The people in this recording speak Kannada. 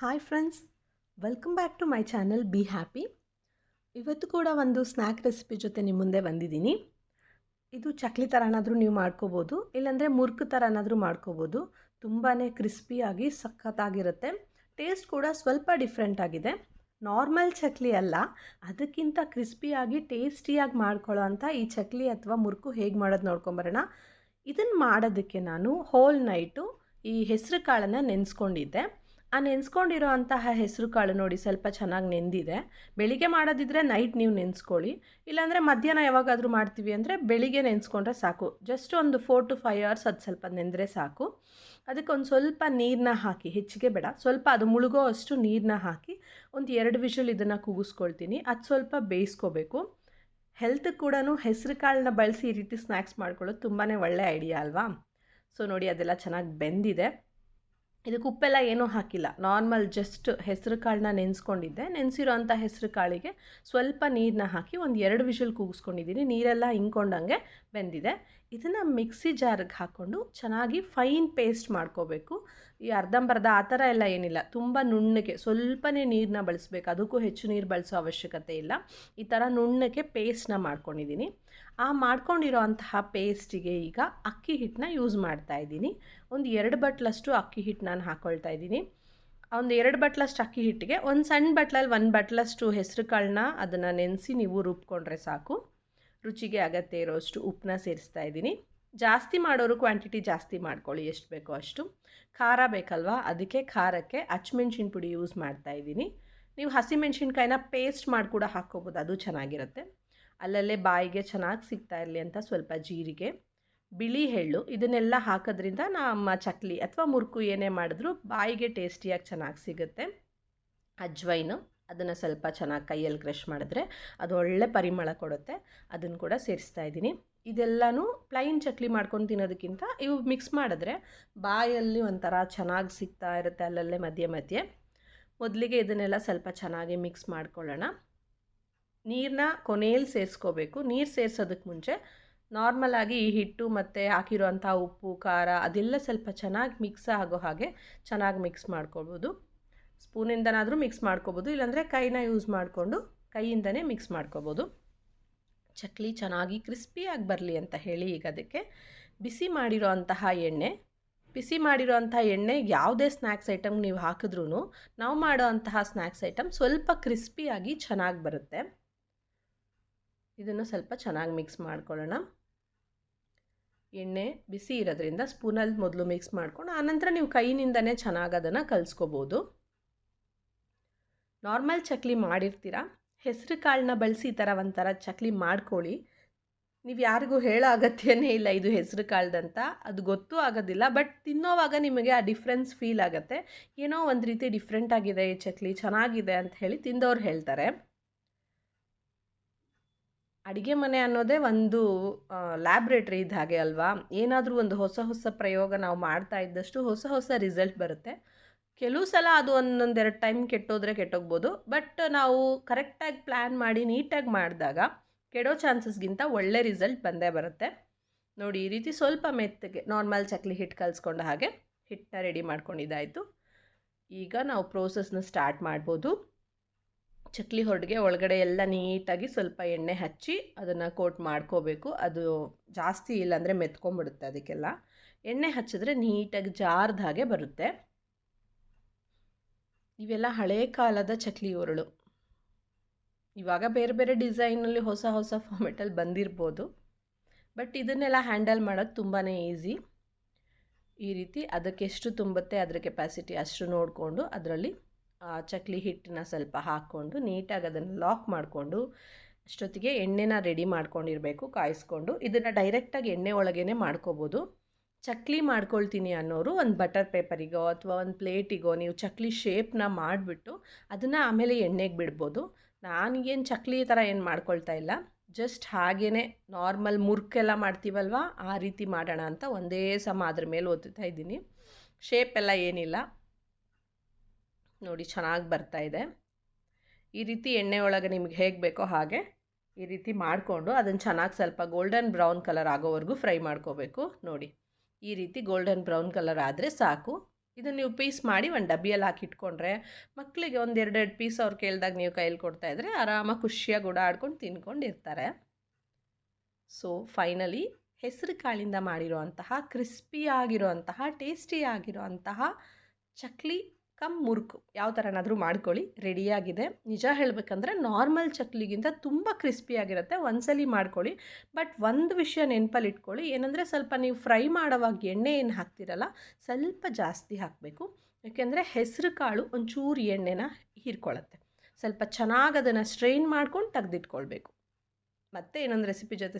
Hi friends welcome back to my channel be happy ಇವತ್ತು ಕೂಡ ಒಂದು ಸ್ನ್ಯಾಕ್ ರೆಸಿಪಿ ಜೊತೆ ನಿಮ್ಮ ಮುಂದೆ ಬಂದಿದ್ದೀನಿ. ಇದು ಚಕ್ಲಿ ಥರನಾದರೂ ನೀವು ಮಾಡ್ಕೋಬೋದು, ಇಲ್ಲಾಂದರೆ ಮುರ್ಕು ಥರನಾದರೂ ಮಾಡ್ಕೋಬೋದು. ತುಂಬಾ ಕ್ರಿಸ್ಪಿಯಾಗಿ ಸಖತ್ತಾಗಿರುತ್ತೆ. ಟೇಸ್ಟ್ ಕೂಡ ಸ್ವಲ್ಪ ಡಿಫ್ರೆಂಟ್ ಆಗಿದೆ. ನಾರ್ಮಲ್ ಚಕ್ಲಿ ಅಲ್ಲ, ಅದಕ್ಕಿಂತ ಕ್ರಿಸ್ಪಿಯಾಗಿ ಟೇಸ್ಟಿಯಾಗಿ ಮಾಡ್ಕೊಳ್ಳೋ ಅಂಥ ಈ ಚಕ್ಲಿ ಅಥವಾ ಮುರುಕು ಹೇಗೆ ಮಾಡೋದು ನೋಡ್ಕೊಂಬರೋಣ ಇದನ್ನು ಮಾಡೋದಕ್ಕೆ ನಾನು ಹೋಲ್ ನೈಟು ಈ ಹೆಸರು ಕಾಳನ್ನು ನೆನೆಸ್ಕೊಂಡಿದ್ದೆ. ಆ ನೆನೆಸ್ಕೊಂಡಿರೋ ಅಂತಹ ಹೆಸರು ಕಾಳು ನೋಡಿ ಸ್ವಲ್ಪ ಚೆನ್ನಾಗಿ ನೆಂದಿದೆ. ಬೆಳಿಗ್ಗೆ ಮಾಡೋದಿದ್ರೆ ನೈಟ್ ನೀವು ನೆನೆಸ್ಕೊಳ್ಳಿ. ಇಲ್ಲಾಂದರೆ ಮಧ್ಯಾಹ್ನ ಯಾವಾಗಾದರೂ ಮಾಡ್ತೀವಿ ಅಂದರೆ ಬೆಳಿಗ್ಗೆ ನೆನೆಸ್ಕೊಂಡ್ರೆ ಸಾಕು. ಜಸ್ಟ್ ಒಂದು ಫೋರ್ ಟು ಫೈವ್ ಅವರ್ಸ್ ಅದು ಸ್ವಲ್ಪ ನೆಂದರೆ ಸಾಕು. ಅದಕ್ಕೆ ಒಂದು ಸ್ವಲ್ಪ ನೀರನ್ನ ಹಾಕಿ, ಹೆಚ್ಚಿಗೆ ಬೇಡ, ಸ್ವಲ್ಪ ಅದು ಮುಳುಗೋ ಅಷ್ಟು ನೀರನ್ನ ಹಾಕಿ ಒಂದು ಎರಡು ವಿಷಲ್ ಇದನ್ನು ಕೂಗಿಸ್ಕೊಳ್ತೀನಿ. ಅದು ಸ್ವಲ್ಪ ಬೇಯಿಸ್ಕೋಬೇಕು. ಹೆಲ್ತ್ ಕೂಡ ಹೆಸರು ಕಾಳನ್ನ ಬಳಸಿ ಈ ರೀತಿ ಸ್ನ್ಯಾಕ್ಸ್ ಮಾಡ್ಕೊಳ್ಳೋದು ತುಂಬಾ ಒಳ್ಳೆ ಐಡಿಯಾ ಅಲ್ವಾ? ಸೊ ನೋಡಿ ಅದೆಲ್ಲ ಚೆನ್ನಾಗಿ ಬೆಂದಿದೆ. ಇದಕ್ಕೆ ಉಪ್ಪೆಲ್ಲ ಏನೂ ಹಾಕಿಲ್ಲ. ನಾರ್ಮಲ್ ಜಸ್ಟ್ ಹೆಸರು ಕಾಳನ್ನ ನೆನೆಸ್ಕೊಂಡಿದ್ದೆ. ನೆನೆಸಿರೋ ಅಂಥ ಹೆಸರು ಕಾಳಿಗೆ ಸ್ವಲ್ಪ ನೀರನ್ನ ಹಾಕಿ ಒಂದು ಎರಡು ವಿಷಲ್ ಕೂಗಿಸ್ಕೊಂಡಿದ್ದೀನಿ. ನೀರೆಲ್ಲ ಹಿಂಕೊಂಡಂಗೆ ಬೆಂದಿದೆ. ಇದನ್ನು ಮಿಕ್ಸಿ ಜಾರ್ಗೆ ಹಾಕ್ಕೊಂಡು ಚೆನ್ನಾಗಿ ಫೈನ್ ಪೇಸ್ಟ್ ಮಾಡ್ಕೋಬೇಕು. ಈ ಅರ್ಧಂಬರ್ಧ ಆ ಥರ ಎಲ್ಲ ಏನಿಲ್ಲ. ತುಂಬ ನುಣ್ಣಗೆ, ಸ್ವಲ್ಪನೇ ನೀರನ್ನ ಬಳಸಬೇಕು. ಅದಕ್ಕೂ ಹೆಚ್ಚು ನೀರು ಬಳಸೋ ಅವಶ್ಯಕತೆ ಇಲ್ಲ. ಈ ಥರ ನುಣ್ಣಗೆ ಪೇಸ್ಟ್ನ ಮಾಡ್ಕೊಂಡಿದ್ದೀನಿ. ಆ ಮಾಡ್ಕೊಂಡಿರೋ ಅಂತಹ ಪೇಸ್ಟಿಗೆ ಈಗ ಅಕ್ಕಿ ಹಿಟ್ಟನ್ನ ಯೂಸ್ ಮಾಡ್ತಾ ಇದ್ದೀನಿ. ಒಂದು ಎರಡು ಬಟ್ಲಷ್ಟು ಅಕ್ಕಿ ಹಿಟ್ಟು ನಾನು ಹಾಕ್ಕೊಳ್ತಾ ಇದ್ದೀನಿ. ಒಂದು ಎರಡು ಬಟ್ಲಷ್ಟು ಅಕ್ಕಿ ಹಿಟ್ಟಿಗೆ, ಒಂದು ಸಣ್ಣ ಬಟ್ಲಲ್ಲಿ ಒಂದು ಬಟ್ಲಷ್ಟು ಹೆಸರು ಕಾಳನ್ನ ಅದನ್ನು ನೆನೆಸಿ ನೀವು ರುಬ್ಕೊಂಡ್ರೆ ಸಾಕು. ರುಚಿಗೆ ಅಗತ್ಯ ಇರೋಷ್ಟು ಉಪ್ಪನ್ನ ಸೇರಿಸ್ತಾ ಇದ್ದೀನಿ. ಜಾಸ್ತಿ ಮಾಡೋರು ಕ್ವಾಂಟಿಟಿ ಜಾಸ್ತಿ ಮಾಡ್ಕೊಳ್ಳಿ. ಎಷ್ಟು ಬೇಕೋ ಅಷ್ಟು. ಖಾರ ಬೇಕಲ್ವಾ? ಅದಕ್ಕೆ ಖಾರಕ್ಕೆ ಹಚ್ಮೆಣ್ಸಿನ ಪುಡಿ ಯೂಸ್ ಮಾಡ್ತಾ ಇದ್ದೀನಿ. ನೀವು ಹಸಿಮೆಣ್ಸಿನ್ಕಾಯಿನ ಪೇಸ್ಟ್ ಮಾಡಿ ಕೂಡ ಹಾಕ್ಕೋಬೋದು. ಅದು ಚೆನ್ನಾಗಿರುತ್ತೆ. ಅಲ್ಲಲ್ಲೇ ಬಾಯಿಗೆ ಚೆನ್ನಾಗಿ ಸಿಗ್ತಾ ಇರಲಿ ಅಂತ ಸ್ವಲ್ಪ ಜೀರಿಗೆ, ಬಿಳಿ ಎಳ್ಳು ಇದನ್ನೆಲ್ಲ ಹಾಕೋದ್ರಿಂದ ನಮ್ಮ ಚಕ್ಲಿ ಅಥವಾ ಮುರುಕು ಏನೇ ಮಾಡಿದ್ರೂ ಬಾಯಿಗೆ ಟೇಸ್ಟಿಯಾಗಿ ಚೆನ್ನಾಗಿ ಸಿಗುತ್ತೆ. ಅಜ್ವೈನು ಅದನ್ನು ಸ್ವಲ್ಪ ಚೆನ್ನಾಗಿ ಕೈಯಲ್ಲಿ ಕ್ರಷ್ ಮಾಡಿದ್ರೆ ಅದು ಒಳ್ಳೆ ಪರಿಮಳ ಕೊಡುತ್ತೆ. ಅದನ್ನು ಕೂಡ ಸೇರಿಸ್ತಾ ಇದ್ದೀನಿ. ಇದೆಲ್ಲನೂ ಪ್ಲೈನ್ ಚಕ್ಲಿ ಮಾಡ್ಕೊಂಡು ತಿನ್ನೋದಕ್ಕಿಂತ ಇವು ಮಿಕ್ಸ್ ಮಾಡಿದ್ರೆ ಬಾಯಲ್ಲಿ ಒಂಥರ ಚೆನ್ನಾಗಿ ಸಿಗ್ತಾ ಇರುತ್ತೆ ಅಲ್ಲಲ್ಲೇ ಮಧ್ಯೆ ಮಧ್ಯೆ. ಮೊದಲಿಗೆ ಇದನ್ನೆಲ್ಲ ಸ್ವಲ್ಪ ಚೆನ್ನಾಗಿ ಮಿಕ್ಸ್ ಮಾಡ್ಕೊಳ್ಳೋಣ. ನೀರನ್ನ ಕೊನೆಯಲ್ಲಿ ಸೇರಿಸ್ಕೋಬೇಕು. ನೀರು ಸೇರಿಸೋದಕ್ಕೆ ಮುಂಚೆ ನಾರ್ಮಲಾಗಿ ಈ ಹಿಟ್ಟು ಮತ್ತು ಹಾಕಿರೋಂಥ ಉಪ್ಪು, ಖಾರ ಅದೆಲ್ಲ ಸ್ವಲ್ಪ ಚೆನ್ನಾಗಿ ಮಿಕ್ಸ್ ಆಗೋ ಹಾಗೆ ಚೆನ್ನಾಗಿ ಮಿಕ್ಸ್ ಮಾಡ್ಕೋಬೋದು ಸ್ಪೂನಿಂದನಾದರೂ ಮಿಕ್ಸ್ ಮಾಡ್ಕೋಬೋದು ಇಲ್ಲಾಂದರೆ ಕೈನ ಯೂಸ್ ಮಾಡಿಕೊಂಡು ಕೈಯಿಂದನೇ ಮಿಕ್ಸ್ ಮಾಡ್ಕೋಬೋದು ಚಕ್ಲಿ ಚೆನ್ನಾಗಿ ಕ್ರಿಸ್ಪಿಯಾಗಿ ಬರಲಿ ಅಂತ ಹೇಳಿ ಈಗ ಅದಕ್ಕೆ ಬಿಸಿ ಮಾಡಿರೋ ಅಂತಹ ಎಣ್ಣೆ. ಬಿಸಿ ಮಾಡಿರೋ ಅಂತಹ ಎಣ್ಣೆ ಯಾವುದೇ ಸ್ನ್ಯಾಕ್ಸ್ ಐಟಮ್ ನೀವು ಹಾಕಿದ್ರೂ ನಾವು ಮಾಡೋ ಅಂತಹ ಸ್ನ್ಯಾಕ್ಸ್ ಐಟಮ್ ಸ್ವಲ್ಪ ಕ್ರಿಸ್ಪಿಯಾಗಿ ಚೆನ್ನಾಗಿ ಬರುತ್ತೆ. ಇದನ್ನು ಸ್ವಲ್ಪ ಚೆನ್ನಾಗಿ ಮಿಕ್ಸ್ ಮಾಡ್ಕೊಳ್ಳೋಣ. ಎಣ್ಣೆ ಬಿಸಿ ಇರೋದ್ರಿಂದ ಸ್ಪೂನಲ್ಲಿ ಮೊದಲು ಮಿಕ್ಸ್ ಮಾಡ್ಕೊಂಡು ಆನಂತರ ನೀವು ಕೈನಿಂದನೇ ಚೆನ್ನಾಗಿ ಅದನ್ನು ಕಲಿಸ್ಕೋಬೋದು. ನಾರ್ಮಲ್ ಚಕ್ಲಿ ಮಾಡಿರ್ತೀರ? ಹೆಸರು ಕಾಳನ್ನ ಬಳಸಿ ಈ ಥರ ಒಂಥರ ಚಕ್ಲಿ ಮಾಡ್ಕೊಳ್ಳಿ. ನೀವು ಯಾರಿಗೂ ಹೇಳೋ ಅಗತ್ಯನೇ ಇಲ್ಲ ಇದು ಹೆಸರು ಕಾಳ್ದಂತ. ಅದು ಗೊತ್ತೂ ಆಗೋದಿಲ್ಲ, ಬಟ್ ತಿನ್ನೋವಾಗ ನಿಮಗೆ ಆ ಡಿಫ್ರೆನ್ಸ್ ಫೀಲ್ ಆಗುತ್ತೆ. ಏನೋ ಒಂದು ರೀತಿ ಡಿಫ್ರೆಂಟ್ ಆಗಿದೆ, ಈ ಚಕ್ಲಿ ಚೆನ್ನಾಗಿದೆ ಅಂತ ಹೇಳಿ ತಿಂದವ್ರು ಹೇಳ್ತಾರೆ. ಅಡುಗೆ ಮನೆ ಅನ್ನೋದೇ ಒಂದು ಲ್ಯಾಬ್ರೇಟ್ರಿ ಇದ್ದ ಹಾಗೆ ಅಲ್ವಾ? ಏನಾದರೂ ಒಂದು ಹೊಸ ಹೊಸ ಪ್ರಯೋಗ ನಾವು ಮಾಡ್ತಾ ಇದ್ದಷ್ಟು ಹೊಸ ಹೊಸ ರಿಸಲ್ಟ್ ಬರುತ್ತೆ. ಕೆಲವು ಸಲ ಅದು ಒಂದೊಂದೆರಡು ಟೈಮ್ ಕೆಟ್ಟೋದ್ರೆ ಕೆಟ್ಟೋಗ್ಬೋದು. ಬಟ್ ನಾವು ಕರೆಕ್ಟಾಗಿ ಪ್ಲ್ಯಾನ್ ಮಾಡಿ ನೀಟಾಗಿ ಮಾಡಿದಾಗ ಕೆಡೋ ಚಾನ್ಸಸ್ಗಿಂತ ಒಳ್ಳೆ ರಿಸಲ್ಟ್ ಬಂದೇ ಬರುತ್ತೆ. ನೋಡಿ, ಈ ರೀತಿ ಸ್ವಲ್ಪ ಮೆತ್ತಗೆ ನಾರ್ಮಲ್ ಚಕ್ಲಿ ಹಿಟ್ಟು ಕಲಿಸ್ಕೊಂಡ ಹಾಗೆ ಹಿಟ್ಟನ್ನ ರೆಡಿ ಮಾಡ್ಕೊಂಡಿದ್ದಾಯಿತು. ಈಗ ನಾವು ಪ್ರೋಸೆಸ್ನ ಸ್ಟಾರ್ಟ್ ಮಾಡ್ಬೋದು. ಚಕ್ಲಿ ಹೊಡೆಗೆ ಒಳಗಡೆ ಎಲ್ಲ ನೀಟಾಗಿ ಸ್ವಲ್ಪ ಎಣ್ಣೆ ಹಚ್ಚಿ ಅದನ್ನು ಕೋಟ್ ಮಾಡ್ಕೋಬೇಕು. ಅದು ಜಾಸ್ತಿ ಇಲ್ಲಾಂದರೆ ಮೆತ್ಕೊಂಡ್ಬಿಡುತ್ತೆ ಅದಕ್ಕೆಲ್ಲ. ಎಣ್ಣೆ ಹಚ್ಚಿದ್ರೆ ನೀಟಾಗಿ ಜಾರ್ದ ಹಾಗೆ ಬರುತ್ತೆ. ಇವೆಲ್ಲ ಹಳೆ ಕಾಲದ ಚಕ್ಲಿ ಉರುಳು ಇವಾಗ ಬೇರೆ ಬೇರೆ ಡಿಸೈನಲ್ಲಿ ಹೊಸ ಹೊಸ ಫಾರ್ಮೆಟಲ್ಲಿ ಬಂದಿರ್ಬೋದು. ಬಟ್ ಇದನ್ನೆಲ್ಲ ಹ್ಯಾಂಡಲ್ ಮಾಡೋದು ತುಂಬಾ ಈಸಿ. ಈ ರೀತಿ ಅದಕ್ಕೆ ಎಷ್ಟು ತುಂಬುತ್ತೆ, ಅದರ ಕೆಪಾಸಿಟಿ ಅಷ್ಟು ನೋಡಿಕೊಂಡು ಅದರಲ್ಲಿ ಚಕ್ಲಿ ಹಿಟ್ಟನ್ನ ಸ್ವಲ್ಪ ಹಾಕ್ಕೊಂಡು ನೀಟಾಗಿ ಅದನ್ನು ಲಾಕ್ ಮಾಡಿಕೊಂಡು ಅಷ್ಟೊತ್ತಿಗೆ ಎಣ್ಣೆನ ರೆಡಿ ಮಾಡ್ಕೊಂಡಿರಬೇಕು, ಕಾಯಿಸ್ಕೊಂಡು. ಇದನ್ನು ಡೈರೆಕ್ಟಾಗಿ ಎಣ್ಣೆ ಒಳಗೇ ಮಾಡ್ಕೋಬೋದು. ಚಕ್ಲಿ ಮಾಡ್ಕೊಳ್ತೀನಿ ಅನ್ನೋರು ಒಂದು ಬಟರ್ ಪೇಪರಿಗೋ ಅಥವಾ ಒಂದು ಪ್ಲೇಟಿಗೋ ನೀವು ಚಕ್ಲಿ ಶೇಪ್ನ ಮಾಡಿಬಿಟ್ಟು ಅದನ್ನು ಆಮೇಲೆ ಎಣ್ಣೆಗೆ ಬಿಡ್ಬೋದು. ನಾನಿಗೇನು ಚಕ್ಲಿ ಥರ ಏನು ಮಾಡ್ಕೊಳ್ತಾ ಇಲ್ಲ. ಜಸ್ಟ್ ಹಾಗೇ ನಾರ್ಮಲ್ ಮುರ್ಕೆಲ್ಲ ಮಾಡ್ತೀವಲ್ವ ಆ ರೀತಿ ಮಾಡೋಣ ಅಂತ ಒಂದೇ ಸಮ ಅದ್ರ ಮೇಲೆ ಒತ್ತುತ್ತಾ ಇದ್ದೀನಿ. ಶೇಪ್ ಎಲ್ಲ ಏನಿಲ್ಲ. ನೋಡಿ ಚೆನ್ನಾಗಿ ಬರ್ತಾ ಇದೆ. ಈ ರೀತಿ ಎಣ್ಣೆ ಒಳಗೆ ನಿಮ್ಗೆ ಹೇಗೆ ಬೇಕೋ ಹಾಗೆ ಈ ರೀತಿ ಮಾಡಿಕೊಂಡು ಅದನ್ನು ಚೆನ್ನಾಗಿ ಸ್ವಲ್ಪ ಗೋಲ್ಡನ್ ಬ್ರೌನ್ ಕಲರ್ ಆಗೋವರೆಗೂ ಫ್ರೈ ಮಾಡ್ಕೋಬೇಕು. ನೋಡಿ. ಈ ರೀತಿ ಗೋಲ್ಡನ್ ಬ್ರೌನ್ ಕಲರ್ ಆದರೆ ಸಾಕು. ಇದನ್ನು ನೀವು ಪೀಸ್ ಮಾಡಿ ಒಂದು ಡಬ್ಬಿಯಲ್ಲಿ ಹಾಕಿ ಇಟ್ಕೊಂಡ್ರೆ ಮಕ್ಕಳಿಗೆ ಒಂದು ಎರಡೆರಡು ಪೀಸ್ ಅವ್ರು ಕೇಳಿದಾಗ ನೀವು ಕೈಯಲ್ಲಿ ಕೊಡ್ತಾ ಕೊಡ್ತಾಯಿದ್ರೆ ಆರಾಮಾಗಿ ಖುಷಿಯಾಗಿ ಓಡಾಡ್ಕೊಂಡು ತಿನ್ಕೊಂಡು ಇರ್ತಾರೆ ಸೊ ಫೈನಲಿ ಹೆಸರು ಕಾಳಿಂದ ಮಾಡಿರುವಂತಹ ಕ್ರಿಸ್ಪಿಯಾಗಿರುವಂತಹ ಟೇಸ್ಟಿಯಾಗಿರುವಂತಹ ಚಕ್ಲಿ ಕಮ್ ಮುರುಕು, ಯಾವ ಥರನಾದರೂ ಮಾಡ್ಕೊಳ್ಳಿ ರೆಡಿಯಾಗಿದೆ ನಿಜ ಹೇಳಬೇಕಂದ್ರೆ ನಾರ್ಮಲ್ ಚಕ್ಲಿಗಿಂತ ತುಂಬ ಕ್ರಿಸ್ಪಿಯಾಗಿರುತ್ತೆ ಒಂದ್ಸಲಿ ಮಾಡ್ಕೊಳ್ಳಿ. ಬಟ್ ಒಂದು ವಿಷಯ ನೆನಪಲ್ಲಿ ಇಟ್ಕೊಳ್ಳಿ ಏನಂದರೆ ಸ್ವಲ್ಪ ನೀವು ಫ್ರೈ ಮಾಡೋವಾಗ ಎಣ್ಣೆ ಏನು ಹಾಕ್ತಿರಲ್ಲ, ಸ್ವಲ್ಪ ಜಾಸ್ತಿ ಹಾಕಬೇಕು. ಯಾಕೆಂದರೆ ಹೆಸರು ಕಾಳು ಒಂಚೂರು ಎಣ್ಣೆನ ಹೀರ್ಕೊಳ್ಳುತ್ತೆ ಸ್ವಲ್ಪ ಚೆನ್ನಾಗಿ ಅದನ್ನು ಸ್ಟ್ರೈನ್ ಮಾಡ್ಕೊಂಡು ತೆಗೆದಿಟ್ಕೊಳ್ಬೇಕು. ಮತ್ತೆ ಇನ್ನೊಂದು ರೆಸಿಪಿ ಜೊತೆ